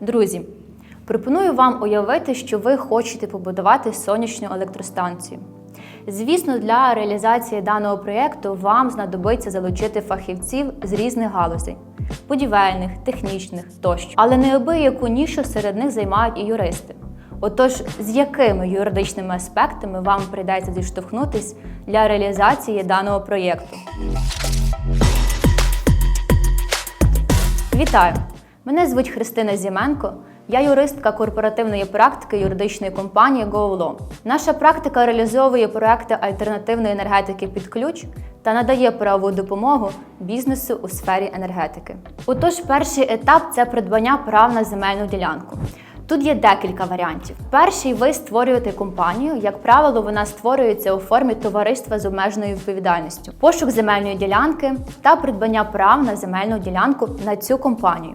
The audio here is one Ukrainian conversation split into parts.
Друзі, пропоную вам уявити, що ви хочете побудувати сонячну електростанцію. Звісно, для реалізації даного проєкту вам знадобиться залучити фахівців з різних галузей будівельних, технічних тощо. Але неабияку нішу серед них займають і юристи. Отож, з якими юридичними аспектами вам прийдеться зіштовхнутись для реалізації даного проєкту? Вітаю! Мене звуть Христина Зіменко. Я юристка корпоративної практики юридичної компанії GoLaw. Наша практика реалізовує проекти альтернативної енергетики під ключ та надає правову допомогу бізнесу у сфері енергетики. Отож, перший етап це придбання прав на земельну ділянку. Тут є декілька варіантів. Перший ви створюєте компанію. Як правило, вона створюється у формі товариства з обмеженою відповідальністю, пошук земельної ділянки та придбання прав на земельну ділянку на цю компанію.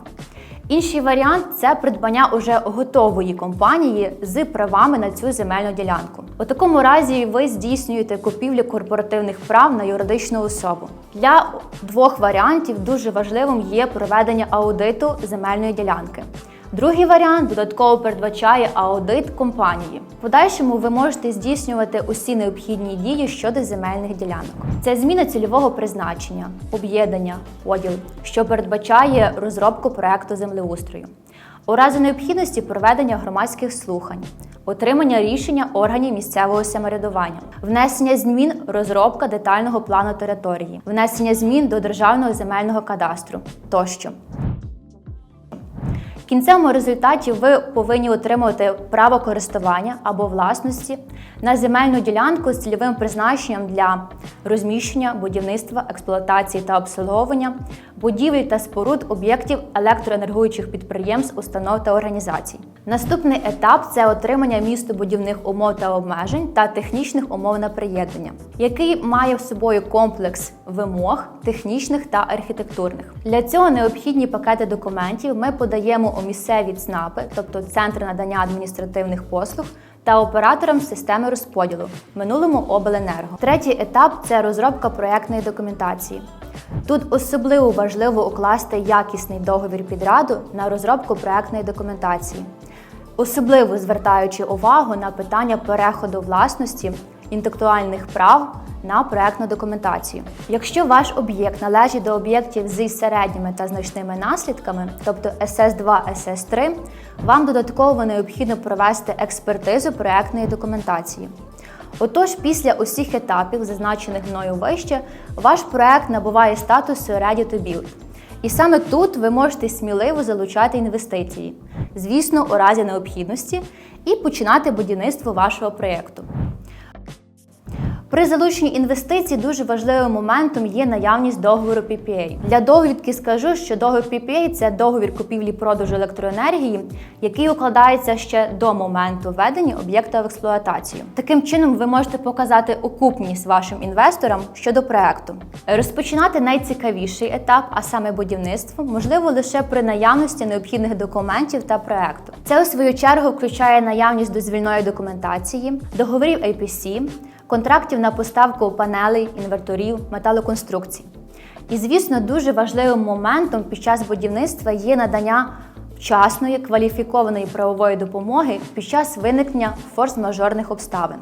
Інший варіант це придбання уже готової компанії з правами на цю земельну ділянку. У такому разі ви здійснюєте купівлю корпоративних прав на юридичну особу. Для двох варіантів дуже важливим є проведення аудиту земельної ділянки. Другий варіант додатково передбачає аудит компанії. В подальшому ви можете здійснювати усі необхідні дії щодо земельних ділянок. Це зміна цільового призначення, об'єднання, поділ, що передбачає розробку проекту землеустрою. У разі необхідності проведення громадських слухань, отримання рішення органів місцевого самоврядування, внесення змін, розробка детального плану території, внесення змін до державного земельного кадастру тощо. Кінцевому результаті ви повинні отримувати право користування або власності на земельну ділянку з цільовим призначенням для розміщення, будівництва, експлуатації та обслуговування, будівель та споруд об'єктів електроенергуючих підприємств, установ та організацій. Наступний етап це отримання містобудівних умов та обмежень та технічних умов на приєднання, який має в собою комплекс вимог технічних та архітектурних. Для цього необхідні пакети документів ми подаємо у місцеві ЦНАПи, тобто центри надання адміністративних послуг. Та операторам системи розподілу в минулому обленерго. Третій етап це розробка проектної документації. Тут особливо важливо укласти якісний договір підраду на розробку проектної документації, особливо звертаючи увагу на питання переходу власності інтелектуальних прав на проектну документацію. Якщо ваш об'єкт належить до об'єктів зі середніми та значними наслідками, тобто СС2, СС3, вам додатково необхідно провести експертизу проектної документації. Отож, після усіх етапів, зазначених мною вище, ваш проект набуває статусу Ready to Build. І саме тут ви можете сміливо залучати інвестиції, звісно, у разі необхідності, і починати будівництво вашого проєкту. При залученні інвестицій дуже важливим моментом є наявність договору PPA. Для довідки скажу, що договір PPA – це договір купівлі-продажу електроенергії, який укладається ще до моменту введення об'єкта в експлуатацію. Таким чином, ви можете показати окупність вашим інвесторам щодо проекту. Розпочинати найцікавіший етап, а саме будівництво, можливо лише при наявності необхідних документів та проекту. Це у свою чергу включає наявність дозвільної документації, договорів APC, контрактів на поставку панелей, інверторів, металоконструкцій. І, звісно, дуже важливим моментом під час будівництва є надання вчасної кваліфікованої правової допомоги під час виникнення форс-мажорних обставин.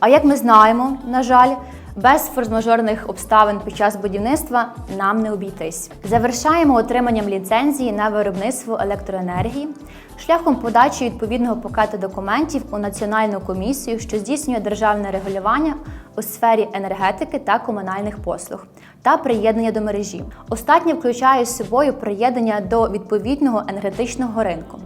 А як ми знаємо, на жаль, без форс-мажорних обставин під час будівництва нам не обійтись. Завершаємо отриманням ліцензії на виробництво електроенергії шляхом подачі відповідного пакету документів у Національну комісію, що здійснює державне регулювання у сфері енергетики та комунальних послуг та приєднання до мережі. Остатнє включає з собою приєднання до відповідного енергетичного ринку.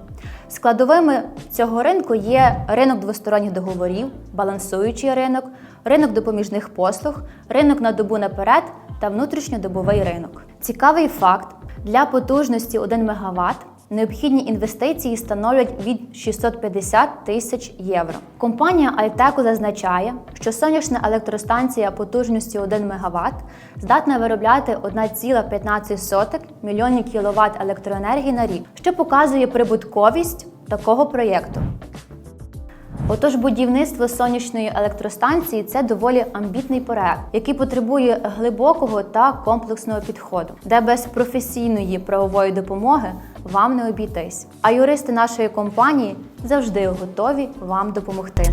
Складовими цього ринку є ринок двосторонніх договорів, балансуючий ринок, ринок допоміжних послуг, ринок на добу наперед та внутрішньодобовий ринок. Цікавий факт: для потужності 1 МВт необхідні інвестиції становлять від 650 тисяч євро. Компанія Альтеко зазначає, що сонячна електростанція потужністю 1 МВт здатна виробляти 1,15 мільйонів кВт електроенергії на рік, що показує прибутковість такого проєкту. Отож, будівництво сонячної електростанції це доволі амбітний проект, який потребує глибокого та комплексного підходу, де без професійної правової допомоги вам не обійтись. А юристи нашої компанії завжди готові вам допомогти.